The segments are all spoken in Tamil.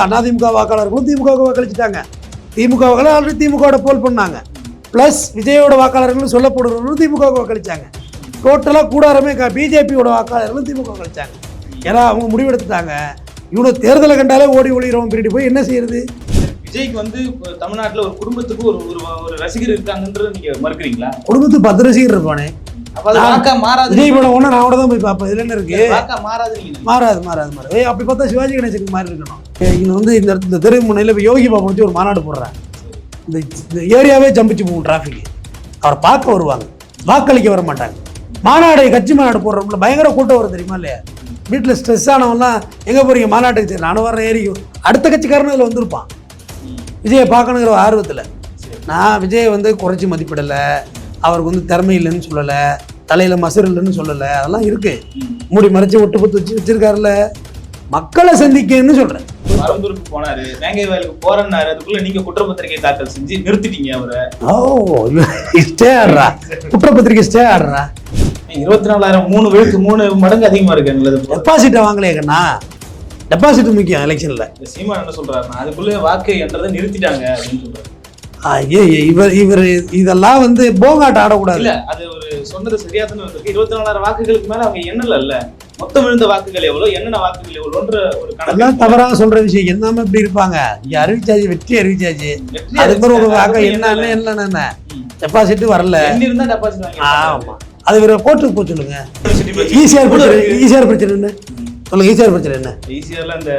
அதிமுக வாக்காளர்களும் திமுக வாக்களிச்சிட்டாங்க. திமுக வாக்காளர் ஆல்ரெடி திமுகவோட போல் பண்ணாங்க. ப்ளஸ் விஜயோட வாக்காளர்களும் சொல்லப்படுறவங்களும் திமுக வாக்களிச்சாங்க. டோட்டலாக கூடாரமே பிஜேபியோட வாக்காளர்களும் திமுக வாக்களிச்சாங்க. ஏன்னா அவங்க முடிவெடுத்துட்டாங்க. இவனை தேர்தலை கண்டாலே ஓடி ஒளிகிறவன் பிரிட்டு போய் என்ன செய்யறது? விஜய்க்கு வந்து தமிழ்நாட்டுல ஒரு குடும்பத்துக்கு ஒரு ஒரு ஒரு ரசிகர் இருக்காங்கன்றத நீங்க மறுக்கிறீங்களா? குடும்பத்துக்கு பத்து ரசிகர் இருப்பானே. நான் வாக்கா மாறாது விஜய் படம் ஒன்று நான் கூட தான் போய் பார்ப்பேன். இதில் என்ன இருக்கு? மாறாது மாறாது மாறாது. ஏய் அப்படி பார்த்தா சிவாஜி கணேசனுக்கு மாதிரி இருக்கணும். இங்கே வந்து இந்த இந்த தெரு முனையில் இப்போ யோகி பாபு வச்சு ஒரு மாநாடு போடுறேன் இந்த ஏரியாவே ஜம்பிச்சு போகும் டிராஃபிக் அவரை பார்க்க வருவாங்க. வாக்களிக்க வர மாட்டாங்க. மாநாடு கட்சி மாநாடு போடுறோம்ல பயங்கர கூட்டம் வரும் தெரியுமா இல்லையா? வீட்டில் ஸ்ட்ரெஸ் ஆனவன்லாம் எங்கே போறீங்க? மாநாட்டுக்கு சரி நானும் வர ஏறி. அடுத்த கட்சிக்காரனும் இதில் வந்திருப்பான். விஜயை பார்க்கணுங்கிற ஆர்வத்தில். நான் விஜயை வந்து குறைச்சி மதிப்பிடலை. அவருக்கு வந்து திறமை இல்லைன்னு சொல்லலை தலையில் மசர் இல்லைன்னு சொல்லலை அதெல்லாம் இருக்குது மூடி மறைச்சு ஒட்டு பத்து வச்சு வச்சிருக்காருல்ல. மக்களை சந்திக்கன்னு சொல்கிறேன் மருந்தூருக்கு போனாரு வேங்கை வயலுக்கு போறேன்னாரு அதுக்குள்ள நீங்க குற்றப்பத்திரிகை தாக்கல் செஞ்சு நிறுத்திட்டீங்க அவரை. ஓ ஸ்டே ஆடுறா. குற்றப்பத்திரிக்கை ஸ்டே ஆடுறா. இருபத்தி நாலாயிரம் மூணு வயசு மூணு மடங்கு அதிகமா இருக்கு எங்களது டெபாசிட்டை வாங்கலையே கண்ணா? டெபாசிட் முக்கியம் எலெக்ஷனில் சீமான் என்ன சொல்றாருன்னா அதுக்குள்ள வாக்கு என்றதை நிறுத்திட்டாங்க அப்படின்னு சொல்றாரு. இவர் இவர் இதெல்லாம் வந்து போங்காட்டம் ஆடக்கூடாது. இல்ல அது ஒரு சொன்னது சரியா தானே இருபத்தி நாலாயிரம் வாக்குகளுக்கு மேல அவங்க எண்ணல இல்ல மொத்தம் விழுந்த வாக்குகள் எவ்வளவு என்னென்ன வாக்குகள் எவ்வளோன்ற ஒரு அதெல்லாம் கணக்கு தவறாக சொல்ற விஷயம். என்னமோ இப்படி இருப்பாங்க? இங்க அறிவிச்சாச்சு வெற்றி அறிவிச்சாச்சு வெற்றி அதுக்கு பிறகு ஒரு வாக்க அதுக்கு என்ன எண்ணல. என்ன ம். டெபாசிட் வரல. ஆமா. அது இவர கோர்ட்டுக்கு போக சொல்லுங்க. ஈஸியார் பிரச்சனை ஈஸியார் பிரச்சனை என்ன? சொல்லுங்க ஈஸியார் பிரச்சனை என்ன? ஈஸியால இந்த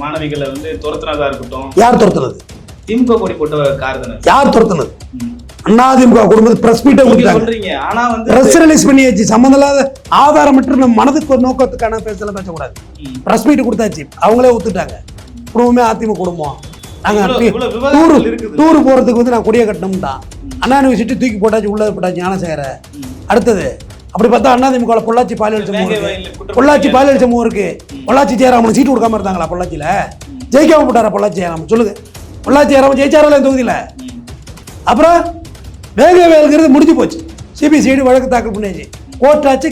மாணவிகளை வந்து துரத்துனதா இருக்கட்டும். யார் துரத்துனது? திமுக கொடி போட்ட கார் தானே யார் துரத்துனது. அதிமுக குடும்பத்து பிரஸ் மீட்டை கொடுத்தாங்க. ஆனா வந்து பிரஸ் ரிலீஸ் பண்ணியாச்சு. சம்மந்தம் இல்லாத ஆதாரமற்ற நம்ம மனதுக்கு ஒரு நோக்கத்துக்கான பேசல பேசக்கூடாது. பிரஸ் மீட் கொடுத்தாச்சு. அவங்களே ஒத்துட்டாங்க. குடும்பமே அதிமுக குடும்பம் நாங்க டூர் டூர் போறதுக்கு வந்து நான் கொடியை கட்டணும் தான் அண்ணா யூனிவர்சிட்டி தூக்கி போட்டாச்சு உள்ள போட்டாச்சு ஞானசேகர. அடுத்தது அப்படி பார்த்தா அண்ணா திமுக பொள்ளாச்சி பாலியல் சமூகம் பொள்ளாச்சி பாலியல் சமூகம் இருக்கு. பொள்ளாச்சி ஜெயராமன் சீட்டு கொடுக்காம இருந்தாங்களா பொள்ளாச்சியில? ஜெயிக்காம போட்டாரா பொள்ளாச்சி ஜெயராமன்? சொல்லுங்க. பொள்ளாச்சி ஜெயராமன் ஜெயிச்சாரல இந்த தொகுதியில் அப்புறம் வேக வேலுங்கிறது முடிஞ்சு போச்சு. சிபிசிஐடி வழக்கு தாக்கல் பண்ணியாச்சு. கோர்ட் ஆச்சு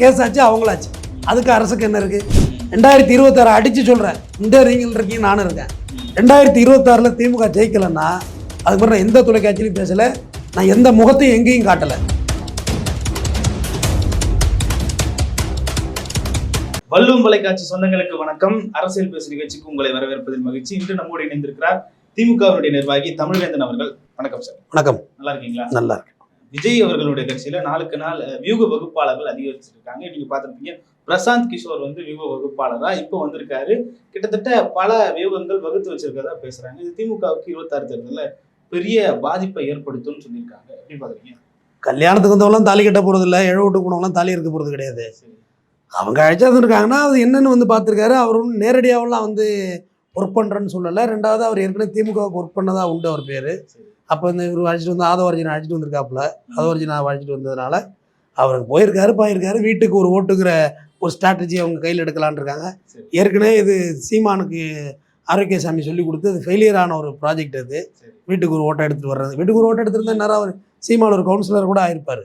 கேஸ் ஆச்சு அவங்களாச்சு. அதுக்கு அரசுக்கு என்ன இருக்குது ரெண்டாயிரத்தி இருபத்தாறு அடிச்சு சொல்கிறேன் இந்த ரீங்கில் இருக்கீங்க நானும் இருக்கேன். ரெண்டாயிரத்தி இருபத்தாறுல திமுக ஜெயிக்கலன்னா அதுக்கு நான் எந்த தொலைக்காட்சியிலையும் பேசலை. நான் எந்த முகத்தையும் எங்கேயும் காட்டலை. வள்ளுவம் தொலைக்காட்சி சொந்தங்களுக்கு வணக்கம். அரசியல் பேசு நிகழ்ச்சிக்கு உங்களை வரவேற்பதில் மகிழ்ச்சி. இன்று நம்மோடு இணைந்திருக்கிறார் திமுகவினுடைய நிர்வாகி தமிழ்வேந்தன் அவர்கள். வணக்கம் சார் வணக்கம். நல்லா இருக்கீங்களா நல்லா இருக்கு. விஜய் அவர்களுடைய கட்சியில நாளுக்கு நாள் வியூக வகுப்பாளர்கள் அதிகரிச்சிருக்காங்க. நீங்க பார்த்திருப்பீங்க பிரசாந்த் கிஷோர் வந்து வியூக வகுப்பாளரா இப்போ வந்திருக்காரு. கிட்டத்தட்ட பல வியூகங்கள் வகுத்து வச்சிருக்கதா பேசுறாங்க. இது திமுகவுக்கு இருபத்தாறு தேர்தல்ல பெரிய பாதிப்பை ஏற்படுத்தும்னு சொல்லியிருக்காங்க. எப்படி பாக்குறீங்க கல்யாணத்துக்கு வந்தவங்களாம் தாலி கட்ட போறது இல்லை எழு விட்டு போனவங்களாம் தாலி இருக்க போறது கிடையாது. அவங்க அழைச்சா இருக்காங்கன்னா அது என்னன்னு வந்து பார்த்துருக்காரு. அவர் ஒன்றும் நேரடியாகலாம் வந்து ஒர்க் பண்ணுறேன்னு சொல்லலை ரெண்டாவது அவர் ஏற்கனவே திமுகவுக்கு ஒர்க் பண்ணதா உண்டு அவர் பேர். அப்போ இந்த இவர் அழைச்சிட்டு வந்து ஆதவர்ஜினை அழைச்சிட்டு வந்திருக்காப்புல ஆதவர்ஜினை அழைச்சிட்டு வந்ததுனால அவருக்கு போயிருக்காரு போயிருக்காரு வீட்டுக்கு ஒரு ஓட்டுங்கிற ஒரு ஸ்ட்ராட்டஜி அவங்க கையில் இருக்காங்க சரி. ஏற்கனவே இது சீமானுக்கு ஆரோக்கியசாமி சொல்லி கொடுத்து அது ஃபெயிலியர் ஆன ஒரு ப்ராஜெக்ட் அது. வீட்டுக்கு ஒரு ஓட்டை எடுத்துகிட்டு வர்றது வீட்டுக்கு ஒரு ஓட்டை எடுத்துருந்தா நேரம் அவர் சீமான் ஒரு கவுன்சிலர் கூட ஆயிருப்பார்.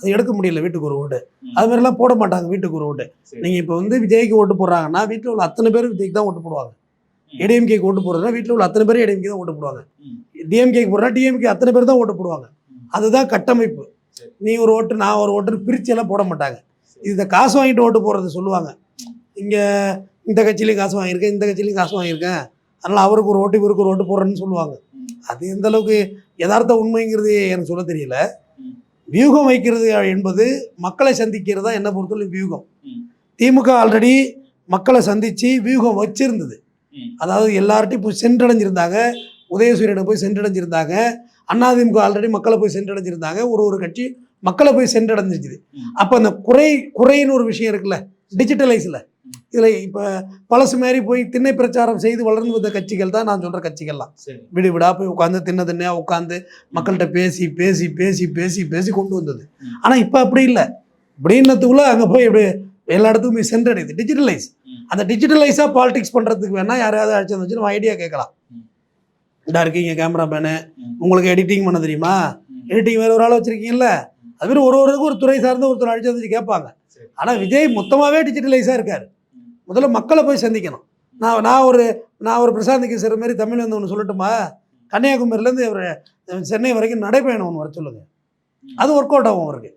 அது எடுக்க முடியல வீட்டுக்கு ஒரு ஓட்டு. அது மாதிரிலாம் போட மாட்டாங்க வீட்டுக்கு ஒரு ஓட்டு. நீங்கள் இப்போ வந்து விஜய்க்கு ஓட்டு போடுறாங்கன்னா வீட்டில் உள்ள அத்தனை பேரும் விஜய்க்கு தான் ஓட்டு போடுவாங்க. ஏடிஎம்கேக்கு ஓட்டு போடுறதுனா வீட்டில் உள்ள அத்தனை பேரும் ஏடிஎம்கே தான் ஓட்டு போடுவாங்க. டிஎம்கேக்கு போடுறா டிஎம்கே அத்தனை பேர் தான் ஓட்டு போடுவாங்க. அதுதான் கட்டமைப்பு. நீ ஒரு ஓட்டு நான் ஒரு ஓட்டு பிரிச்சு எல்லாம் போட மாட்டாங்க இதை காசு வாங்கிட்டு ஓட்டு போடுறது சொல்லுவாங்க இங்கே இந்த கட்சியிலையும் காசு வாங்கியிருக்கேன் இந்த கட்சியிலையும் காசு வாங்கியிருக்கேன் அதனால் அவருக்கு ஒரு ஓட்டு இவருக்கு ஒரு ஓட்டு போடுறேன்னு சொல்லுவாங்க. அது எந்த அளவுக்கு யதார்த்த உண்மைங்கிறது எனக்கு சொல்ல தெரியல. வியூகம் வைக்கிறது என்பது மக்களை சந்திக்கிறது தான் என்ன பொறுத்தவரை வியூகம். திமுக ஆல்ரெடி மக்களை சந்திச்சு வியூகம் வச்சிருந்தது. அதாவது எல்லார்ட்டையும் போய் சென்றடைஞ்சிருந்தாங்க. உதயசூரியனை போய் சென்றடைஞ்சிருந்தாங்க. அதிமுக ஆல்ரெடி மக்களை போய் சென்றடைஞ்சிருந்தாங்க. ஒரு ஒரு கட்சி மக்களை போய் சென்றடைஞ்சிருக்குது. அப்போ அந்த குறை குறைன்னு ஒரு விஷயம் இருக்குல்ல? டிஜிட்டலைஸில் இதில் இப்போ பழசு மாதிரி போய் திண்ணை பிரச்சாரம் செய்து வளர்ந்து வந்த கட்சிகள் தான் நான் சொல்கிற கட்சிகள்லாம். சரி. விடு விடா போய் உட்காந்து தின்ன தின்னையா உட்காந்து மக்கள்கிட்ட பேசி பேசி பேசி பேசி பேசி கொண்டு வந்தது. ஆனால் இப்போ அப்படி இல்லை. இப்படின்னதுக்குள்ள அங்கே போய் இப்படி எல்லா இடத்துக்கும் போய் சென்றடையுது. டிஜிட்டலைஸ். அந்த டிஜிட்டலைஸாக பாலிடிக்ஸ் பண்ணுறதுக்கு வேணால் யாரையாவது அழைச்சி நம்ம ஐடியா கேட்கலாம். இந்தா இருக்கீங்க கேமராமேனு ம். உங்களுக்கு எடிட்டிங் பண்ண தெரியுமா. எடிட்டிங் வேறு ஒரு ஆள் வச்சுருக்கீங்கல்ல? அது மாதிரி ஒரு ஒருவருக்கு ஒரு துறை சார்ந்த ஒருத்தர் அழைச்சி வந்து கேட்பாங்க. ஆனால் விஜய் மொத்தமாகவே டிஜிட்டலைஸாக இருக்கார். முதல்ல மக்களை போய் சந்திக்கணும். நான் நான் ஒரு நான் ஒரு பிரசாந்த் கிஷோர் மாதிரி தமிழ் வந்து ஒன்று சொல்லட்டுமா? கன்னியாகுமரியிலேருந்து சென்னை வரைக்கும் நடைபயணம் ஒன்று வர சொல்லுங்க. அது ஒர்க் அவுட் ஆகும் அவருக்கு.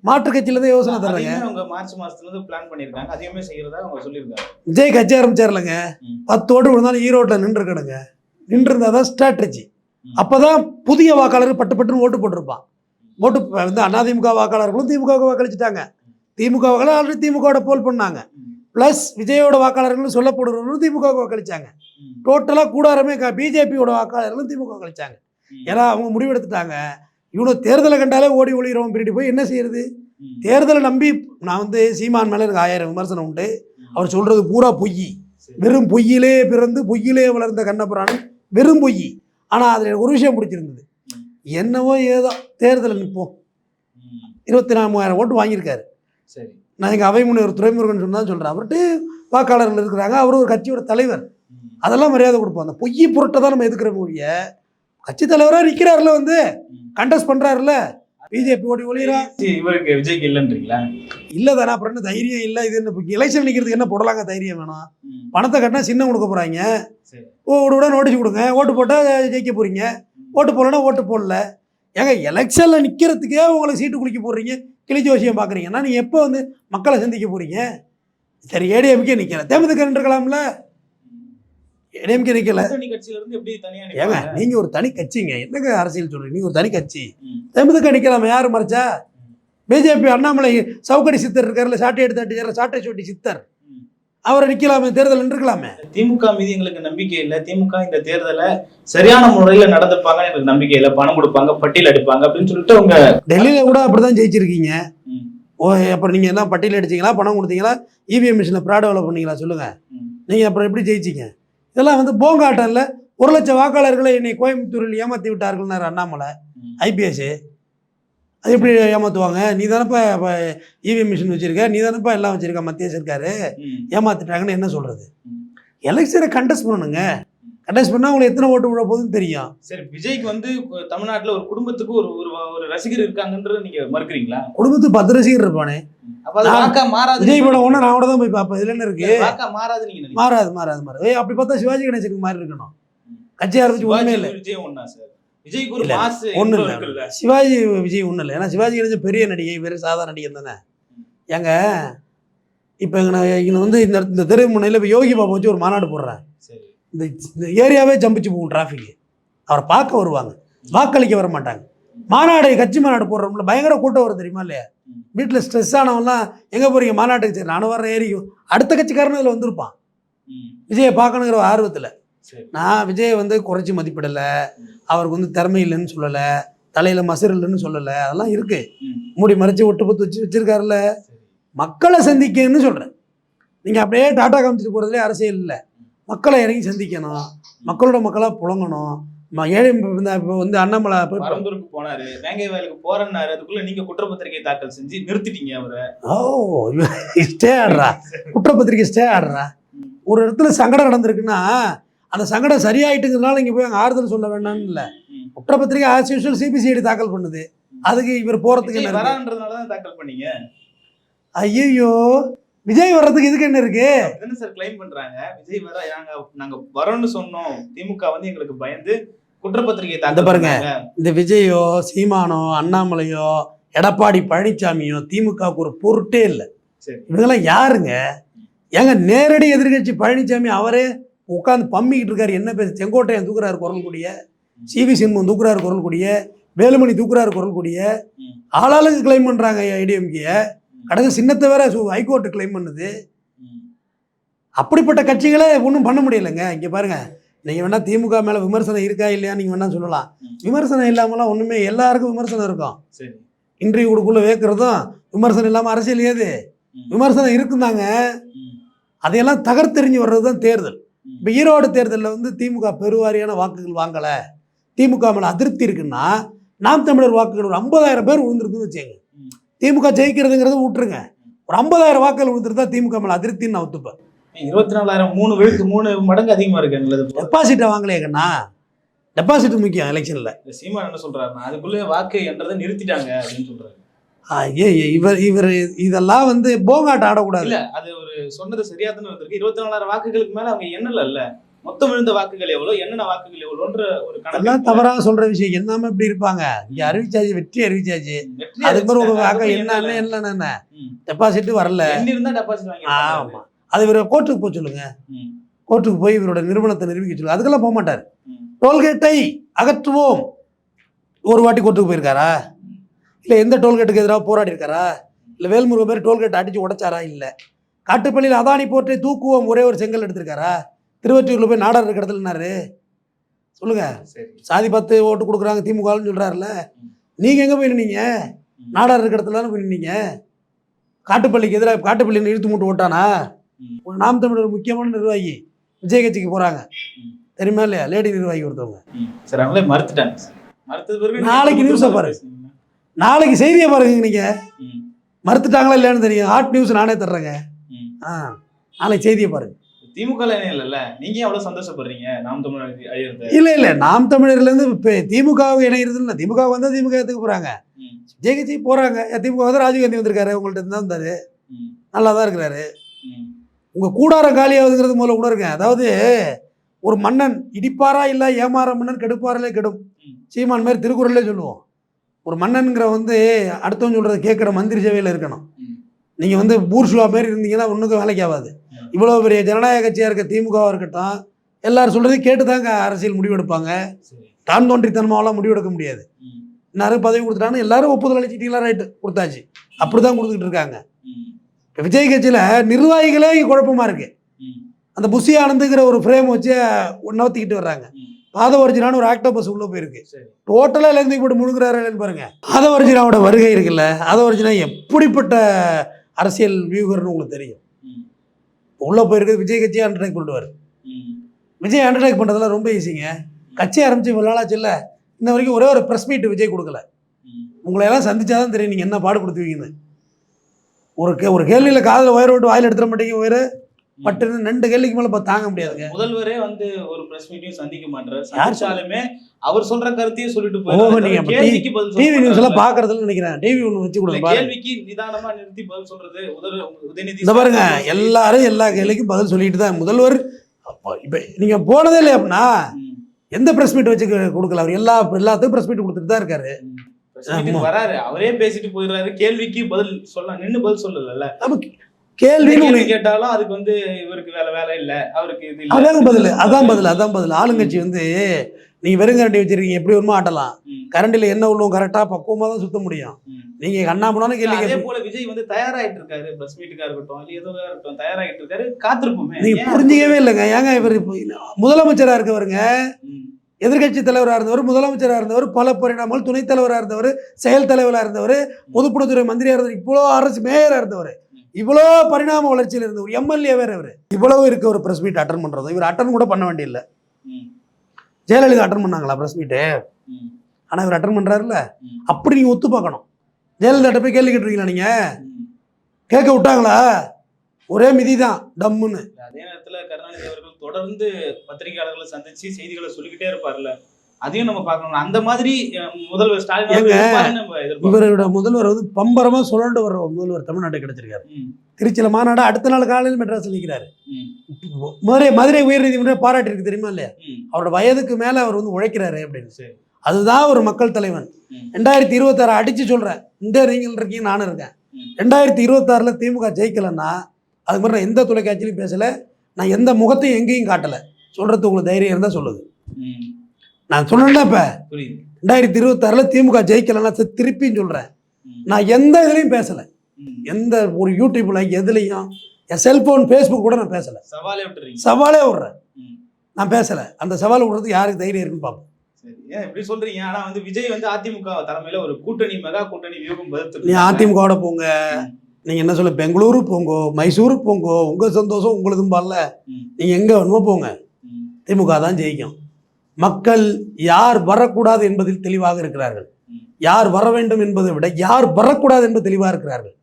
மாற்று கட்சியிலேருந்து யோசனை தர்றாங்க. அவங்க மார்ச் மாசத்துல இருந்து பிளான் பண்ணிருக்காங்க அதையுமே செய்யறதா அவங்க சொல்லியிருக்காங்க. விஜய் கட்சி ஆரம்பிச்சார்லங்க. ம். பத்து ஓட்டு விழுந்தாலும் ஈரோட்டில் நின்றுக்கணுங்க நின்றுருந்தா தான் ஸ்ட்ராட்டஜி ம். அப்போ தான் புதிய வாக்காளர் பட்டு பட்டுன்னு ஓட்டு போட்டிருப்பான். ஓட்டு வந்து அதிமுக வாக்காளர்களும் திமுக வாக்களிச்சிட்டாங்க. திமுக வாக்காளர் ஆல்ரெடி திமுகவோட போல் பண்ணாங்க. ப்ளஸ் விஜயோட வாக்காளர்களும் சொல்லப்படுறவர்களும் திமுக வாக்களிச்சாங்க. ம். டோட்டலாக கூடாரமே பிஜேபியோட வாக்காளர்களும் திமுக வாக்களிச்சாங்க. ம். ஏன்னா அவங்க முடிவெடுத்துட்டாங்க. இவனு தேர்தலை கண்டாலே ஓடி ஒளிகிறவன் பிரிட்டு போய் என்ன செய்யறது. தேர்தலை நம்பி நான் வந்து சீமான் மேலே எனக்கு ஆயிரம் விமர்சனம் உண்டு. அவர் சொல்றது பூரா பொய். வெறும் பொய்யிலே பிறந்து பொய்யிலே வளர்ந்த கண்ணபுராணம் வெறும் பொய். ஆனால் அதில் ஒரு விஷயம் பிடிச்சிருந்தது. என்னவோ ஏதோ தேர்தலில் நிற்போம். இருபத்தி நாலு மூவாயிரம் ஓட்டு வாங்கியிருக்காரு. சரி. நான் எங்கள் அவை முனைவர் துறைமுருகன் சொன்னா சொல்கிறேன் அவர்கிட்ட வாக்காளர்கள் இருக்கிறாங்க. அவர் ஒரு கட்சியோட தலைவர். அதெல்லாம் மரியாதை கொடுப்போம். அந்த பொய் பொருட்டை தான் நம்ம எதுக்குற மொழிய கட்சி தலைவராக நிற்கிறாருல வந்து. கண்டஸ்ட் பண்ணுறாருல பிஜேபி ஓடி ஒளிரா இவருக்கு விஜய்க்கு இல்லைன்றீங்களா? இல்லை தானே அப்புறம் என்ன தைரியம் இல்லை? இது என்ன எலெக்ஷன் நிற்கிறதுக்கு என்ன போடலாங்க தைரியம் வேணும். பணத்தை கட்டினா சின்னம் கொடுக்க போகிறாங்க ஓ விட நோட்டீஸ் கொடுங்க. ஓட்டு போட்டால் ஜெயிக்க போகிறீங்க ஓட்டு போடலன்னா ஓட்டு போடல. ஏங்க எலெக்ஷனில் நிற்கிறதுக்கே உங்களுக்கு சீட்டு குளிக்க போடுறீங்க. கிளி ஜோசியம் பார்க்குறீங்கன்னா நீங்கள் எப்போ வந்து மக்களை சந்திக்க போகிறீங்க சரி ஏடிஎம்கே நிற்கல தேமுதிக நின்றுக்கலாம்ல. எப்படி தனியா ஏங்க? நீங்கள் ஒரு தனி கட்சிங்க. என்னங்க அரசியல் சொல்கிறீங்க நீங்கள் ஒரு தனி கட்சி. ம். தேமுதிக நிற்கலாமா யார் மறைச்சா? பிஜேபி அண்ணாமலை சவுக்கடி சித்தர் இருக்கார்ல சாட்டை எடுத்து அடிச்சார் சாட்டை சோட்டி சித்தர். அவரை நிற்கலாமே தேர்தல் நின்றுக்கலாமே? திமுக மீது எங்களுக்கு நம்பிக்கை இல்லை. திமுக இந்த தேர்தலை சரியான முறையில நடந்துப்பாங்க எங்களுக்கு நம்பிக்கை இல்லை. பணம் கொடுப்பாங்க பட்டியல் அடிப்பாங்க அப்படின்னு சொல்லிட்டு அவங்க டெல்லியில் கூட அப்படி தான் ஜெயிச்சிருக்கீங்க. ஓ அப்புறம் நீங்கள் என்ன பட்டியல் அடிச்சீங்களா பணம் கொடுத்தீங்களா? இவிஎம் மிஷினை ப்ராட் டெவலப் பண்ணீங்களா? சொல்லுங்கள். நீங்கள் அப்புறம் எப்படி ஜெயிச்சீங்க? இதெல்லாம் வந்து போங்காட்டம் இல்லை ஒரு லட்சம் வாக்காளர்களை என்னை கோயம்புத்தூரில் ஏமாற்றி விட்டார்கள்னார் அண்ணாமலை. ஐபிஎஸ் அது எப்படி ஏமாற்றுவாங்க நீ தானப்பா இவிஎம் மிஷின் வச்சுருக்க நீ தானப்பா எல்லாம் வச்சுருக்க மத்திய சர்க்காரு. ஏமாத்திட்டாங்கன்னு என்ன சொல்கிறது. எலெக்ஷனை கண்டெஸ்ட் பண்ணணுங்க கண்டெஸ்ட் பண்ணால் உங்களுக்கு எத்தனை ஓட்டு விட போகுதுன்னு தெரியும். சரி விஜய்க்கு வந்து தமிழ்நாட்டுல ஒரு குடும்பத்துக்கு ஒரு ஒரு ஒரு ரசிகர் இருக்காங்கன்றது நீங்க மறுக்கிறீங்களா? குடும்பத்துக்கு பத்து ரசிகர் இருப்பானே. விஜய் படம் ஒன்று நான் கூட தான் போய் பார்ப்பேன். இதில் என்ன வாக்கா மாறாது நீங்க மாறாது மாறாது மாறாது. ஏய் அப்படி பார்த்தா சிவாஜி கணேசனுக்கு மாறி இருக்கணும். கட்சி ஆரம்பிச்சு ஒண்ணுமே இல்லை. விஜய் ஒண்ணா சார்? விஜய்க்கு ஒரு இல்ல, சிவாஜி விஜய் ஒன்றும் இல்லை. ஏன்னா சிவாஜி கணேசன் பெரிய நடிகை வெறும் சாதாரண நடிகை தானே. ஏங்க இப்போ நான் இங்கே வந்து இந்த இந்த தெருமுனையில் இப்போ யோகி பாபா வச்சு ஒரு மாநாடு போடுறேன் இந்த இந்த ஏரியாவே ஜம்பிச்சு போகும் டிராஃபிக் அவரை பார்க்க வருவாங்க. வாக்களிக்க வர மாட்டாங்க. மாநாடு கட்சி மாநாடு போடுறோம்ல பயங்கர கூட்டம் வரும் தெரியுமா இல்லையா. வீட்டில் ஸ்ட்ரெஸ் ஆனவன்லாம் எங்கே போறீங்க? மாநாட்டுக்கு சரி நானும் வர ஏறிக்கும் அடுத்த கட்சிக்காரனும் இதில் வந்திருப்பான். விஜயை பார்க்கணுங்கிற ஒரு ஆர்வத்தில். நான் விஜயை வந்து குறைச்சி மதிப்பிடலை. அவருக்கு வந்து திறமை இல்லைன்னு சொல்லலை. தலையில் மசர் இல்லைன்னு சொல்லலை. அதெல்லாம் இருக்கு. ம். மூடி மறைச்சி ஒட்டு பத்து வச்சு வச்சிருக்காருல்ல. சரி. மக்களை சந்திக்கணும்னு சொல்கிறேன் நீங்கள் அப்படியே டாட்டா காமிச்சிட்டு போகிறதுலே அரசியல் இல்லை. மக்களை இறங்கி சந்திக்கணும். மக்களோட மக்களாக புழங்கணும். ஏழை இப்போ வந்து அண்ணாமலை போய் பரந்தூருக்கு போனாரு. வேங்கை வயலுக்கு போறேன்னாரு. அதுக்குள்ள நீங்க குற்றப்பத்திரிகை தாக்கல் செஞ்சு நிறுத்திட்டீங்க அவரை. ஓ ஸ்டே ஆடுறா. குற்றப்பத்திரிக்கை ஸ்டே ஆடுறா. ஒரு இடத்துல சங்கடம் நடந்திருக்குன்னா அந்த சங்கடம் சரியாயிட்டுங்கிறதுனால இங்கே போய் அங்கே ஆறுதல் சொல்ல வேண்டாம்னு இல்லை ம். குற்றப்பத்திரிக்கை ஆஸ் யூஷுவல் சிபிசிஐடி தாக்கல் பண்ணுது. அதுக்கு இவர் போகிறதுக்கு தாக்கல் பண்ணீங்க? ஐயோ விஜய் வர்றதுக்கு இதுக்கு என்ன இருக்கு? என்ன சார் கிளைம் பண்றாங்க? விஜய் வர நாங்க நாங்க வரோம்னு சொன்னோம். திமுக வந்து எங்களுக்கு பயந்து குற்றப்பத்திரிகை தாக்கல் பாருங்க. இந்த விஜயோ சீமானோ அண்ணாமலையோ எடப்பாடி பழனிசாமியோ திமுகவுக்கு ஒரு பொருட்டே இல்லை. சரி. இவங்கெல்லாம் யாருங்க? ஏங்க நேரடி எதிர்க்கட்சி பழனிசாமி அவரே உட்காந்து பம்மிக்கிட்டு இருக்காரு. என்ன பேச செங்கோட்டையன் தூக்குறாரு குரல் கூடிய சிவி சின்மன் தூக்குறாரு குரல் கூடிய வேலுமணி தூக்குறாரு குரல் கூடிய. ஆளாளுக்கு கிளைம் பண்ணுறாங்க ஐடிஎம்கே. கடைசி சின்னத்தை வேற ஹைகோர்ட்டு கிளைம் பண்ணுது. அப்படிப்பட்ட கட்சிகளை ஒன்றும் பண்ண முடியலைங்க இங்கே பாருங்க நீங்கள் வேணா திமுக மேலே விமர்சனம் இருக்கா இல்லையா நீங்கள் வேணா சொல்லலாம். விமர்சனம் இல்லாமலாம் ஒன்றுமே எல்லாருக்கும் விமர்சனம் இருக்கும் சரி இன்றைய கொடுக்குள்ள வைக்கிறதும் விமர்சனம் இல்லாமல் அரசியல் ஏது. விமர்சனம் இருக்குந்தாங்க. அதையெல்லாம் தகர்த்தெறிஞ்சு வர்றது தான் தேர்தல். இப்போ ஈரோடு தேர்தலில் வந்து திமுக பெருவாரியான வாக்குகள் வாங்கலை திமுக மேலே அதிருப்தி இருக்குன்னா நாம் தமிழர் வாக்குகள் ஒரு ஐம்பதாயிரம் பேர் விழுந்திருக்குன்னு வச்சுங்க. திமுக ஜெயிக்கிறதுங்கிறத விட்டுருங்க ஒரு ஐம்பதாயிரம் வாக்குகள் விழுந்துருந்தா திமுக மேலே அதிருப்தின்னு நான் ஒத்துப்பேன். இருபத்தி நாலாயிரம் மூணு விழுக்கு மூணு மடங்கு அதிகமா இருக்கு எங்களது டெபாசிட்டை வாங்கலையேக்கண்ணா டெபாசிட் முக்கியம் எலெக்ஷனில். சீமான் என்ன சொல்றாருன்னா அதுக்குள்ளே வாக்கு என்றதை நிறுத்திட்டாங்க அப்படின்னு ஏ ஏ, இவர் இவர் இதெல்லாம் வந்து போங்காட்டம் ஆடக்கூடாது. இல்ல அது ஒரு சொன்னது சரியா தானே இருபத்தி நாலாயிரம் வாக்குகளுக்கு மேல அவங்க எண்ணல இல்ல. மொத்தம் விழுந்த வாக்குகள் எவ்வளவு என்னென்ன வாக்குகள் எவ்வளோன்ற ஒரு கணக்கு தவறாக சொல்ற விஷயம். எல்லாமே இப்படி இருப்பாங்க? இங்க அறிவிச்சாச்சு வெற்றி அறிவிச்சாச்சு அதுக்கு பிறகு உங்க வாக்க என்ன எண்ணல. என்ன என்ன ம். டெபாசிட் வரல. இருந்தா டெபாசிட் ஆமா. அது இவர் கோர்ட்டுக்கு போக சொல்லுங்க. கோர்ட்டுக்கு போய் இவரோட நிறுவனத்தை நிரூபிக்க சொல்லுங்க. அதுக்கெல்லாம் போக மாட்டார். டோல்கேட்டை அகற்றுவோம். ஒரு வாட்டி கோர்ட்டுக்கு போயிருக்காரா? இல்லை எந்த டோல்கேட்டுக்கு எதிராக போராடி இருக்காரா? இல்லை வேல்முருகன் பேர் டோல்கேட் அடிச்சு உடைச்சாரா? இல்லை. காட்டுப்பள்ளியில் அதானி போர்ட்டை தூக்குவோம். ஒரே ஒரு செங்கல் எடுத்திருக்காரா? திருவொற்றியூரில் போய் நாடார் இருக்க இடத்துலனாரு சொல்லுங்க சரி சாதி பார்த்து ஓட்டு கொடுக்குறாங்க திமுகன்னு சொல்கிறாருல. நீங்கள் எங்கே போய் நின்னீங்க. நாடார் இருக்க இடத்துல போய் நின்னீங்க காட்டுப்பள்ளிக்கு எதிராக காட்டுப்பள்ளி இழுத்து மூட்டு ஓட்டானா. ஒரு நாம் தமிழர் முக்கியமான நிர்வாகி விஜய் கட்சிக்கு போகிறாங்க. தெரியுமா இல்லையா லேடி நிர்வாகி ஒருத்தவங்க. சரி அவங்களே மறுத்துட்டாங்க நாளைக்கு news-அ பாரு. நாளைக்கு செய்தியை பாருங்க நீங்கள். மறுத்துட்டாங்களா இல்லையான்னு தெரியும் ஹாட் நியூஸ் நானே தர்றேங்க. ஆ நாளைக்கு செய்தியை பாருங்க திமுக ல இல்ல நீங்க எவ்வளவு சந்தோஷப்படுறீங்க? நாம் தமிழர் அழியறத இல்லை இல்லை. நாம் தமிழர்லேருந்து இப்போ திமுகவுக்கு இணையிறது இல்லை. திமுக வந்தால் திமுக ம். விஜய் கட்சி போகிறாங்க திமுக வந்து ராஜீவ்காந்தி வந்திருக்காரு. உங்கள்கிட்ட தான் வந்தார். ம். நல்லா தான் இருக்கிறாரு. ம். உங்கள் கூடாரம் காலியாகுதுங்கிறது முதல்ல உணருங்க அதாவது ஒரு மன்னன் இடிப்பாரா இல்லை ஏமாற மன்னன் கெடுப்பாரலே கெடும். சீமான் மாதிரி திருக்குறளே சொல்லுவோம். ஒரு மன்னனுங்கிற வந்து அடுத்தவன் சொல்கிறத கேட்குற மந்திரி சேவையில் இருக்கணும். நீங்கள் வந்து பூர்ஷுவா மாரி இருந்தீங்கன்னா ஒன்றுக்கும் வேலைக்கு ஆகாது. இவ்வளோ பெரிய ஜனநாயக கட்சியாக இருக்க திமுகவாக இருக்கட்டும் எல்லாரும் சொல்கிறதையும் கேட்டு தாங்க அரசியல் முடிவெடுப்பாங்க. தான் தோன்றித்தனமாவெல்லாம் முடிவெடுக்க முடியாது. எல்லாரும் பதவி கொடுத்துட்டாங்கன்னா எல்லாரும் ஒப்புதல் அளிச்சிட்டீங்களா? ரைட்டு கொடுத்தாச்சு. அப்படி தான் கொடுத்துக்கிட்டு இருக்காங்க. இப்போ விஜய் கட்சியில் நிர்வாகிகளே இங்க குழப்பமா இருக்கு. ம். அந்த புஷி ஆனந்துங்கிற ஒரு ஃப்ரேம் வச்சு நவத்திக்கிட்டு வர்றாங்க. ம். பாதவர்ஜினான்னு ஒரு ஆக்டோபஸ் உள்ள போயிருக்கு. டோட்டலாக இருந்து போட்டு முழுங்குறாருன்னு பாருங்க. பாதவர்ஜினாவோட வருகை இருக்குல்ல பாதவர்ஜினா எப்படிப்பட்ட அரசியல் வியூகர்னு உங்களுக்கு தெரியும். உள்ளே போயிருக்கிறது விஜய் கட்சியை அண்டர்டேக் பண்ணுவார் விஜய் அண்டர்டேக் பண்ணுறதுலாம் ரொம்ப ஈஸிங்க கட்சி ஆரம்பிச்சு இவ்வளோ நாளாச்சு இல்லை. இன்ன வரைக்கும் ஒரே ஒரு ப்ரெஸ் மீட் விஜய் கொடுக்கல. உங்களை எல்லாம் சந்திச்சாதான் தெரியும் நீங்கள் என்ன பாடு கொடுத்துவீங்கன்னு ஒரு கே ஒரு கேள்வியில் காதில் ஒயர் விட்டு வாயில் எடுத்துட மாட்டேங்க ஒயர் பட்டு ரெண்டு கேள்விக்கு மேலே தாங்க முடியாதுங்க. முதல்வரே வந்து ஒரு பிரஸ் மீட்டையும் சந்திக்க மாட்டாரு யார் சந்திச்சாலுமே அவர் சொல்ற கருத்தையும் சொல்லிட்டு. நீங்க சொல்ல டிவி நியூஸ் எல்லாம் மாட்டாரு. பார்க்கறதுல நினைக்கிறேன். டிவி ஒன்று வச்சு கொடுங்க கேள்விக்கு நிதானமா நிறுத்தி பதில் சொல்றது உதய உதயநிதி இந்த பாருங்க எல்லாரும் எல்லா கேள்விக்கும் பதில் சொல்லிட்டு தான் முதல்வர் அப்போ இப்போ நீங்கள் போனதே இல்லையா அப்படின்னா. எந்த ப்ரெஸ் மீட் வச்சு கொடுக்கல அவர்? எல்லா எல்லாத்துக்கும் ப்ரெஸ் மீட் கொடுத்துட்டு தான் இருக்காரு. வராரு. அவரே பேசிட்டு போயிடுறாரு. கேள்விக்கு பதில் சொல்ல நின்னு பதில் சொல்லல நமக்கு கேள்வின்னு கேட்டாலும் அதுக்கு வந்து இவருக்கு வேலை வேலை இல்ல அவருக்கு இது அதான் பதில் அதான் பதில் அதான் பதில். ஆளுங்கட்சி வந்து நீங்கள் வெறும் கரண்டி வச்சிருக்கீங்க எப்படி வருமோ ஆட்டலாம். கரண்டில் என்ன உள்ளவும் கரெக்டாக பக்குவமாக தான் சுத்த முடியும். ம். நீங்கள் கண்ணா போனாலும் கேள்வி அதே போல விஜய் வந்து தயாராயிட்டு இருக்காரு பிரஸ் மீட்டுக்கா இருக்கட்டும் இல்ல ஏதோ இருக்கட்டும் தயாராயிட்டு இருக்காரு காத்திருப்போமே. நீங்க ஏன்? புரிஞ்சிக்கவே இல்லைங்க. ஏங்க இவர் இப்போ முதலமைச்சராக இருக்கவருங்க? ம், எதிர்க்கட்சி தலைவராக இருந்தவர் முதலமைச்சராக இருந்தவர் பல பரிணாமங்கள் துணைத் தலைவராக இருந்தவர் செயல் தலைவராக இருந்தவர் பொதுப்பணித்துறை மந்திரியாக இருந்தவர் இவ்வளோ அரசு மேயராக இருந்தவர். இவ்வளோ பரிணாம வளர்ச்சியில் இருந்தவர் எம்எல்ஏ வேற இவர். இவ்வளவு இருக்க ஒரு ப்ரெஸ் மீட் அட்டன் பண்ணுறது இவர் அட்டன் கூட பண்ண வேண்டியதில்லை ஜெயலலிதா அட்டன் பண்ணாங்களா ப்ரெஸ் மீட்டு ஆனால் இவர் அட்டன் பண்ணுறாருல்ல ம், அப்படி நீங்கள் ஒத்து பார்க்கணும். ஜெயலலிதா போய் கேள்வி கேட்டுருக்கீங்களா நீங்கள். கேட்க விட்டாங்களா? ஒரே மிதி தான் டம்முன்னு. அதே நேரத்துல கருணாநிதி அவர்கள் தொடர்ந்து பத்திரிகையாளர்களை சந்திச்சு செய்திகளை சொல்லிக்கிட்டே இருப்பார்ல. அதையும் நம்ம பார்க்கணும். அந்த மாதிரி முதல்வர் ஸ்டாலின். இவரோட முதல்வர் வந்து பம்பரமாக சுழண்டு வர்ற முதல்வர் தமிழ்நாட்டு கிடைச்சிருக்காரு. திருச்சியில் மாநாடு அடுத்த நாள் காலையில் மெட்ராஸில் நிற்கிறாரு மதுரை மதுரை உயர்நீதிமன்றம் பாராட்டியிருக்கு தெரியுமா இல்லையா. அவரோட வயதுக்கு மேலே அவர் வந்து உழைக்கிறாரு அப்படின்னு. அதுதான் ஒரு மக்கள் தலைவன். ரெண்டாயிரத்தி இருபத்தாறு அடிச்சு சொல்கிறேன் இந்த நீங்கள் இருக்கீங்க நானும் இருக்கேன். ரெண்டாயிரத்தி இருபத்தாறில் திமுக ஜெயிக்கலைன்னா அதுக்கு மாதிரி நான் எந்த தொலைக்காட்சியிலையும் பேசலை. நான் எந்த முகத்தையும் எங்கேயும் காட்டலை. சொல்கிறது உங்களுக்கு தைரியம் இருந்தால் சொல்லுது நான் சொன்னேன்ல இப்போ. ரெண்டாயிரத்தி இருபத்தாறில் திமுக ஜெயிக்கலைன்னா சரி, திருப்பியும் சொல்கிறேன் நான் எந்த இதுலையும் பேசலை. எந்த ஒரு யூடியூப்ல எதுலையும் என் செல்போன் ஃபேஸ்புக் கூட நான் பேசலை. சவாலே சவாலே விட்றேன். நான் பேசலை. அந்த சவால் விடுறதுக்கு யாருக்கு தைரியம் இருக்குன்னு பார்ப்போம். ஏன் இப்படி சொல்றீங்க? ஆனா வந்து விஜய் வந்து அதிமுக தலைமையில ஒரு கூட்டணி மெகா கூட்டணி வியூகம் நீ வகுத்து அதிமுகவோட போங்க. நீங்கள் என்ன சொல்ல பெங்களூரு போங்கோ மைசூரு போங்கோ உங்கள் சந்தோஷம் உங்களுதும் பாடல ம். நீங்கள் எங்கே வேணுமோ போங்க. திமுக தான் ஜெயிக்கும். மக்கள் யார் வரக்கூடாது என்பதில் தெளிவாக இருக்கிறார்கள். யார் வர வேண்டும் என்பதை விட யார் வரக்கூடாது என்பது தெளிவாக இருக்கிறார்கள்.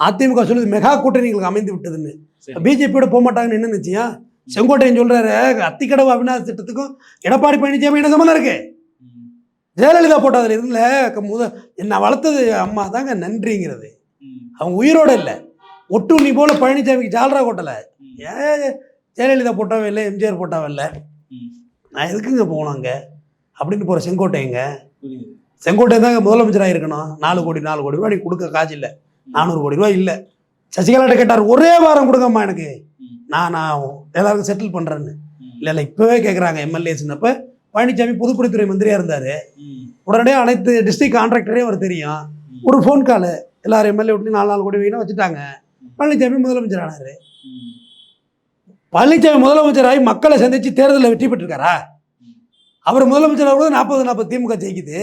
அதிமுக சொல்லுது மெகா கூட்டணி எங்களுக்கு அமைந்து விட்டதுன்னு. பிஜேபியோட போக மாட்டாங்கன்னு என்ன நிச்சயம் செங்கோட்டையன் சொல்றாரு அத்திக்கடவு அவிநாசி திட்டத்துக்கும் எடப்பாடி பழனிசாமி என்ன சம்மந்தம் இருக்கு. ஜெயலலிதா போட்டதில் இருந்துல க- முத என்னை வளர்த்தது அம்மா தாங்க நன்றிங்கிறது அவங்க உயிரோட இல்லை ஒட்டு நீ போல பழனிசாமிக்கு ஜால்ரா கொட்டலை ஏன் ஜெயலலிதா போட்டாவே இல்லை எம்ஜிஆர் போட்டாவே இல்லை. நான் எதுக்குங்க போனோங்க அப்படின்னு போகிற செங்கோட்டைங்க செங்கோட்டை தாங்க முதலமைச்சராக இருக்கணும். நாலு கோடி நாலு கோடி ரூபா நீ கொடுக்க காசு இல்லை. நானூறு கோடி ரூபா இல்லை. சசிகலாட்ட கேட்டார் ஒரே வாரம் கொடுங்கம்மா எனக்கு. நான் நான் எல்லாருக்கும் செட்டில் பண்ணுறேன்னு இல்லை இல்லை இப்போவே கேட்குறாங்க எம்எல்ஏஸ்னப்ப பழனிசாமி பொதுப்பணித்துறை மந்திரியாக இருந்தார். உடனடியாக அனைத்து டிஸ்ட்ரிக்ட் கான்ட்ராக்டரே அவர் தெரியும். ஒரு ஃபோன் கால் எல்லாரும் எம்எல்ஏ விட்டு நாலு நாலு கோடி வீணாக வச்சுட்டாங்க. பழனிசாமி முதலமைச்சர் ஆனார். பழனிசாமி முதலமைச்சராகி மக்களை சந்திச்சு தேர்தலில் வெற்றி பெற்றிருக்காரா? அவர் முதலமைச்சர் ஆகும்போது நாற்பது நாற்பது திமுக ஜெயிக்குது.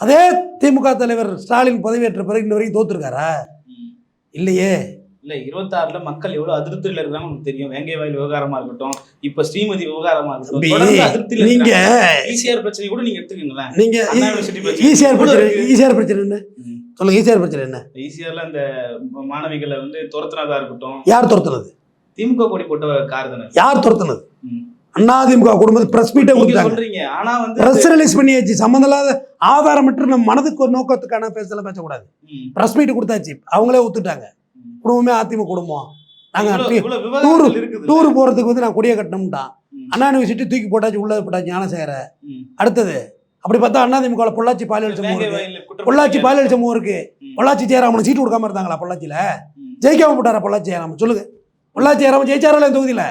அதே திமுக தலைவர் ஸ்டாலின் பதவியேற்ற பிறகு இன்ன வரைக்கும் தோத்துருக்காரா. இல்லையே. இல்ல இருபத்தாறுல மக்கள் எவ்வளவு அதிருப்தியில இருக்காங்க உங்களுக்கு தெரியும். வேங்கை வயல் விவகாரமா இருக்கட்டும் இப்ப ஸ்ரீமதி விவகாரமா இருக்கட்டும் அதிருப்தியில நீங்க. ஈசிஆர் பிரச்சனை கூட நீங்க எடுத்துக்கீங்களேன். நீங்க ஈசிஆர் கூட பிரச்சனை. ஈசிஆர் பிரச்சனை என்ன. சொல்லுங்க ஈசிஆர் பிரச்சனை என்ன? ஈசிஆர்ல இந்த மாணவிகளை வந்து துரத்துனதா இருக்கட்டும். யார் துரத்துனது? திமுக கொடி போட்ட கார் தானே? யார் துரத்துனது? ம். அதிமுக குடும்பத்து பிரஸ் மீட்டே கொடுத்தாங்க ஆனா வந்து பிரஸ் ரிலீஸ் பண்ணியாச்சு. சம்மந்தமில்லாத ஆதாரமற்ற நம்ம மனதுக்கு ஒரு நோக்கத்துக்கான பேசலாம் பேசக்கூடாது. பிரஸ் மீட் கொடுத்தாச்சு. அவங்களே ஒத்துட்டாங்க. குடும்பமே அதிமுக குடும்பம். நாங்கள் டூர் டூர் போகிறதுக்கு வந்து நான் கொடியை கட்டணும்ட்டான். அண்ணா யூனிவர்சிட்டி தூக்கி போட்டாச்சு உள்ள போட்டாச்சு ஞானசேகர. அடுத்தது அப்படி பார்த்தா அண்ணாதிமுக பொள்ளாச்சி பாலியல் சமூகம் இருக்கு பொள்ளாச்சி. பாலியல் சமூகம் இருக்கு. பொள்ளாச்சி ஜெயராமன் சீட்டு கொடுக்காம இருந்தாங்களா பொள்ளாச்சியில. ஜெயிக்காம போட்டாரா பொள்ளாச்சி ஜெயராமன்? சொல்லுங்க. பொள்ளாச்சி ஜெயராமன் ஜெயிச்சாரா தொகுதியில.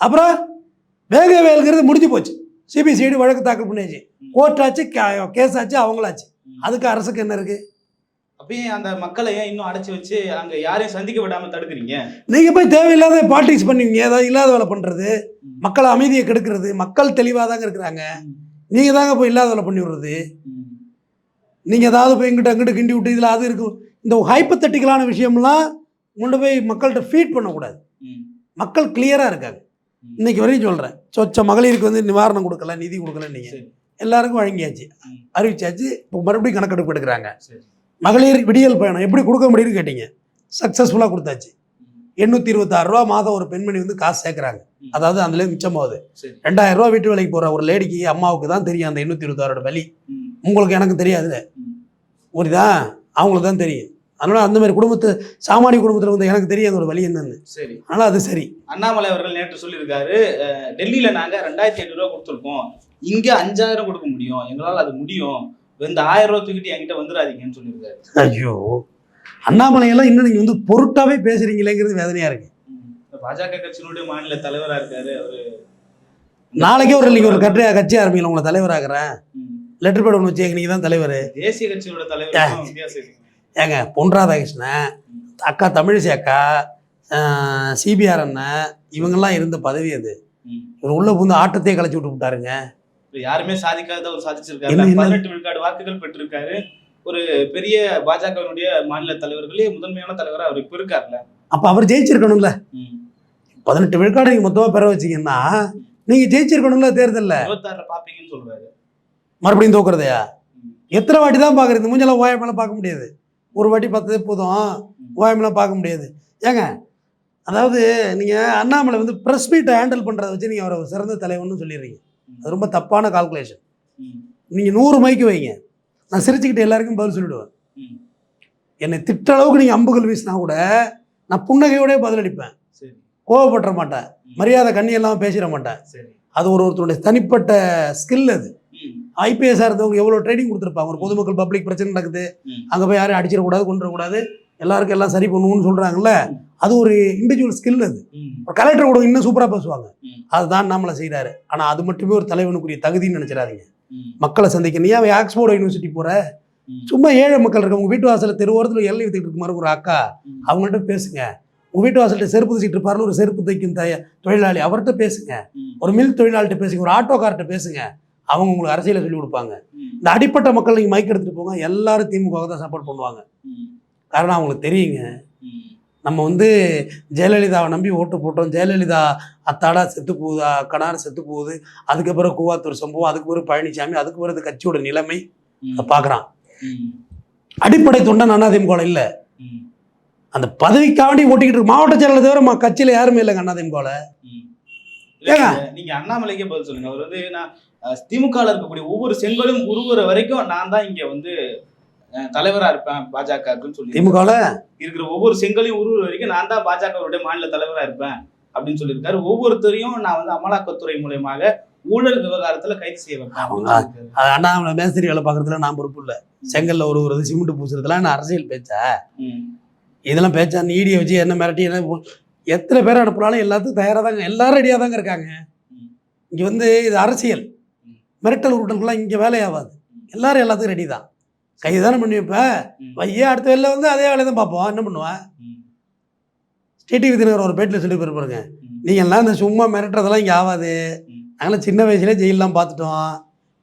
அப்புறம் வேக வேலுங்கிறது முடிஞ்சு போச்சு. சிபிசிஐடி வழக்கு தாக்கல் பண்ணியாச்சு. கோர்ட் ஆச்சு கேஸ் ஆச்சு அவங்களாச்சு. அதுக்கு அரசுக்கு என்ன இருக்கு? அப்பயே அந்த மக்களை ஏன் இன்னும் அடைச்சு வச்சு அங்க யாரையும் சந்திக்க விடாம தடுக்கிறீங்க? நீங்க போய் தேவையில்லாத பாலிடிக்ஸ் பண்ணுவீங்க. ஏதாவது இல்லாத வேலை பண்றது ம். மக்கள் அமைதியை கெடுக்கிறது மக்கள் தெளிவாக தாங்க இருக்கிறாங்க நீங்க தாங்க போய் இல்லாத வேலை பண்ணி விடுறது. ம். நீங்க ஏதாவது போய் இங்கிட்ட அங்கிட்டு கிண்டி விட்டு இதில் அது இருக்கும். இந்த ஹைப்பத்தட்டிக்கலான விஷயம்லாம் கொண்டு போய் மக்கள்கிட்ட ஃபீட் பண்ணக்கூடாது. மக்கள் கிளியராக இருக்காங்க. இன்னைக்கு வரையும் சொல்கிறேன் சொச்ச மகளிருக்கு வந்து நிவாரணம் கொடுக்கல நிதி கொடுக்கல நீங்கள் எல்லாருக்கும் வழங்கியாச்சு. அறிவிச்சாச்சு. இப்போ மறுபடியும் கணக்கெடுப்பு எடுக்கிறாங்க மகளிர் விடியல் பயணம் எப்படி கொடுக்க முடியும்னு கேட்டீங்க. சக்ஸஸ்ஃபுல்லாக கொடுத்தாச்சு. எண்ணூற்றி இருபத்தாறு ரூபா மாதம் ஒரு பெண்மணி வந்து காசு சேர்க்குறாங்க. அதாவது அதுலேயே மிச்சமாகுது. சரி. ரெண்டாயிரம் ரூபா வீட்டு வேலைக்கு போகிற ஒரு லேடிக்கு அம்மாவுக்கு தான் தெரியும் அந்த எண்ணூற்றி இருபத்தாறோட வலி. உங்களுக்கு எனக்கு தெரியாதுல்ல. புரியுதா? அவங்களுக்கு தான் தெரியும். அதனால அந்த மாதிரி குடும்பத்து சாமானிய குடும்பத்தில் வந்து எனக்கு தெரியும் அதோட வழி என்னன்னு. சரி. அதனால அது சரி. அண்ணாமலை அவர்கள் நேற்று சொல்லியிருக்காரு டெல்லியில நாங்க ரெண்டாயிரத்தி ஐநூறு ரூபா கொடுத்துருக்கோம். இங்க அஞ்சாயிரம் கொடுக்க முடியும். எங்களால அது முடியும். இந்த ஆயிரம் ரூபா தூக்கிட்டு என்கிட்ட வந்துடாதீங்கன்னு சொல்லியிருக்காரு. ஐயோ. அண்ணாமலையெல்லாம் இன்னும் நீங்கள் வந்து பொருட்டாவே பேசுறீங்களேங்கிறது வேதனையா இருக்கு. பாஜக கட்சியினுடைய மாநில தலைவரா இருக்காரு அவரு. நாளைக்கே ஒரு நீங்கள் ஒரு கட்சியா கட்சி ஆரம்பிக்கல உங்களை தலைவராகிறேன். லெட்டர் பேட் ஒன்று வச்சு நீங்கள் தான் தலைவர். தேசிய கட்சியோட தலைவர். ஏங்க பொன் ராதாகிருஷ்ணன் அக்கா தமிழிசை அக்கா சிபிஆர் அண்ணன் இவங்கெல்லாம் இருந்த பதவி அது. இவர் உள்ள புந்து ஆட்டத்தையே கலைச்சி விட்டு விட்டாருங்க. யாருமே சாதிக்காத ஒரு சாதிச்சிருக்காரு? பதினெட்டு விழுக்காடு வாக்குகள் பெற்றிருக்காரு. ஒரு பெரிய பாஜகவினுடைய மாநில தலைவர்களே முதன்மையான தலைவரா அவர் இப்ப இருக்காருல்ல. அப்போ அவர் ஜெயிச்சிருக்கணும்ல. பதினெட்டு விழுக்காடு நீங்கள் மொத்தமாக பெற வச்சீங்கன்னா நீங்கள் ஜெயிச்சிருக்கணும்ல தேர்தலில். இருபத்தாறுல பாப்பீங்கன்னு சொல்றாரு மறுபடியும் தோக்குறதையா. எத்தனை வாட்டி தான் பார்க்குறது மூஞ்செல்லாம் ஓயாமெல்லாம் பார்க்க முடியாது. ஒரு வாட்டி பார்த்ததே போதும். ஓயாமெல்லாம் பார்க்க முடியாது. ஏங்க அதாவது நீங்கள் அண்ணாமலை வந்து ப்ரெஸ் மீட்டை ஹேண்டில் பண்ணுறத வச்சு நீங்கள் அவரை சிறந்த தலைவர்னு சொல்லிடுறீங்க. அது ரொம்ப தப்பான கால்குலேஷன். நீங்கள் நூறு மைக்கு வைங்க. நான் சிரிச்சுக்கிட்டு எல்லாருக்கும் பதில் சொல்லிடுவேன். ம். என்னை திட்ட அளவுக்கு நீங்கள் அம்புகள் வீசினா கூட நான் புன்னகையோடய பதிலளிப்பேன் கோவப்பட்டுற மாட்டேன். மரியாதை கண்ணியெல்லாம் பேசிட மாட்டேன். சரி. அது ஒரு ஒருத்தருடைய தனிப்பட்ட ஸ்கில் அது. ஐபிஎஸ்ஸாக இருந்தவங்க எவ்வளோ ட்ரைனிங் கொடுத்துருப்பாங்க ஒரு பொதுமக்கள் பப்ளிக் பிரச்சனை நடக்குது. அங்கே போய் யாரையும் அடிச்சிடக்கூடாது கொண்டுடக்கூடாது எல்லாருக்கும் எல்லாம் சரி பண்ணுவோம்னு சொல்கிறாங்கல்ல அது ஒரு இண்டிவிஜுவல் ஸ்கில் அது. ஒரு கலெக்டர் கூட இன்னும் சூப்பராக பேசுவாங்க. அதுதான் நம்மளை செய்கிறாரு ஆனால் அது மட்டுமே ஒரு தலைவனுக்குரிய தகுதின்னு நினச்சிடாதீங்க. மக்களை சந்திக்க நீ அவன் ஆக்ஸ்போர்ட் யூனிவர்சிட்டி போகிற. சும்மா ஏழை மக்கள் இருக்க உங்கள் வீட்டு வாசலில் தெருவோரத்தில் எல்லை வித்துக்கிட்டு இருக்க மாதிரி ஒரு அக்கா. அவங்கள்ட்ட பேசுங்க உங்கள் வீட்டு வாசல்கிட்ட செருப்பு தைச்சிட்டு இருப்பாருல ஒரு செருப்பு தைக்கும் தய தொழிலாளி அவர்கிட்ட பேசுங்க. ஒரு மில் தொழிலாளிகிட்ட பேசுங்க ஒரு ஆட்டோக்கார்ட்ட பேசுங்க அவங்க உங்களுக்கு அரசியலை சொல்லி கொடுப்பாங்க. இந்த அடிப்பட்ட மக்கள் நீங்கள் மைக் எடுத்துகிட்டு போங்க எல்லாரும் திமுக தான் சப்போர்ட் பண்ணுவாங்க. காரணம் அவங்களுக்கு தெரியுங்க. நம்ம வந்து ஜெயலலிதாவை நம்பி ஓட்டு போட்டோம் ஜெயலலிதா அத்தாடா செத்து போகுது அக்கடார செத்து போகுது அதுக்கப்புறம் கூவாத்தூர் சம்பவம் அதுக்கு பிறகு பழனிசாமி அதுக்கு பிறகு கட்சியோட நிலைமை பார்க்குறான். அடிப்படை தொண்டன் அதிமுக இல்லை. அந்த பதவிக்காண்டி ஓட்டிக்கிட்டு இருக்கு மாவட்ட செயலாளர் தவிர கட்சியில யாருமே இல்லைங்க அதிமுக ம். ஏங்க? நீங்க அண்ணாமலைக்கே பதில் சொல்லுங்க அவர் வந்து நான் அஹ், திமுகல இருக்கக்கூடிய ஒவ்வொரு செங்கலும் உருவுற வரைக்கும் நான் தான் இங்க வந்து அஹ், தலைவரா இருப்பேன் பாஜகவுக்குன்னு சொல்லி திமுகவில் இருக்கிற ஒவ்வொரு செங்கலையும் உருவுற வரைக்கும் நான் தான் பாஜகவுடைய மாநில தலைவரா இருப்பேன் அப்படின்னு சொல்லியிருக்காரு. ஒவ்வொருத்தரையும் நான் வந்து அமலாக்கத்துறை மூலியமாக ஊழல் விவகாரத்துல கைது சொல்லியிருக்காரு. அண்ணாமலை மேஸ்திரி வேலை பார்க்கறதுல நான் பொறுப்பு இல்லை. செங்கல்ல ஒரு ஒரு சிமெண்ட் பூசுறதுலாம் நான் அரசியல் பேச்சா? இதெல்லாம் பேச்சா? நீடியை வச்சு என்ன மிரட்டி என்ன எத்தனை பேர் அனுப்புனாலும் எல்லாத்துக்கும் தயாராக தாங்க எல்லாரும் ரெடியாக தாங்க இருக்காங்க. இங்கே வந்து இது அரசியல். மிரட்டல் உருட்டலுக்குலாம் இங்கே வேலையாகாது எல்லாரும் எல்லாத்துக்கும் ரெடி தான். கைது தானே பண்ணி வைப்பேன் ம், வையே அடுத்த வேலையில் வந்து அதே வேலையை தான் பார்ப்போம். என்ன பண்ணுவேன் ம், ஸ்டேட்டி விதிநகர் ஒரு பேட்டில் சொல்லி போயிருப்பாருங்க. நீங்கள்லாம் இந்த சும்மா மிரட்டுறதெல்லாம் இங்கே ஆகாது. நாங்களாம் சின்ன வயசுலேயே ஜெயிலெலாம் பார்த்துட்டோம்.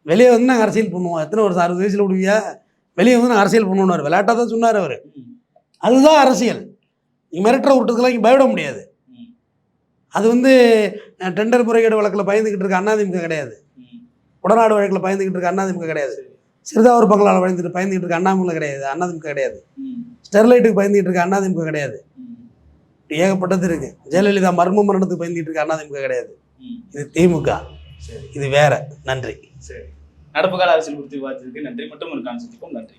வெளியே வந்து நாங்கள் அரசியல் பண்ணுவோம். எத்தனை வருஷம் அறுபது வயசில் விடுவியா? வெளியே வந்து நாங்கள் அரசியல் பண்ணுவோம் விளையாட்டாக தான் சொன்னார் அவர். அதுதான் அரசியல். இங்கே மிரட்டுற விட்டதுக்கெல்லாம் இங்கே பயப்பட முடியாது. அது வந்து டெண்டர் முறைகேடு வழக்கில் பயந்துக்கிட்டு இருக்க அண்ணாதிமுக கிடையாது. உடநாடு வழக்கில் பயந்துக்கிட்டு இருக்க அண்ணாதிமுக கிடையாது. சிறுதாவூர் பங்களாவில் பயந்துட்டு பயந்துக்கிட்டு இருக்க அண்ணாமலை கிடையாது. அண்ணாதிமுக கிடையாது. ஸ்டெர்லைட்டுக்கு பயந்துக்கிட்டு இருக்க அண்ணாதிமுக கிடையாது. ஏகப்பட்டது இருக்கு. ஜெயலலிதா மர்ம மரணத்துக்கு பயந்துக்கிட்டு இருக்க அண்ணாதிமுக கிடையாது. இது திமுக. சரி. இது வேற. நன்றி. சரி. நடப்பு கால அரசியல் குறித்து விவாதத்திற்கு நன்றி. மட்டும் ஒரு கான்செப்டுக்கும் நன்றி.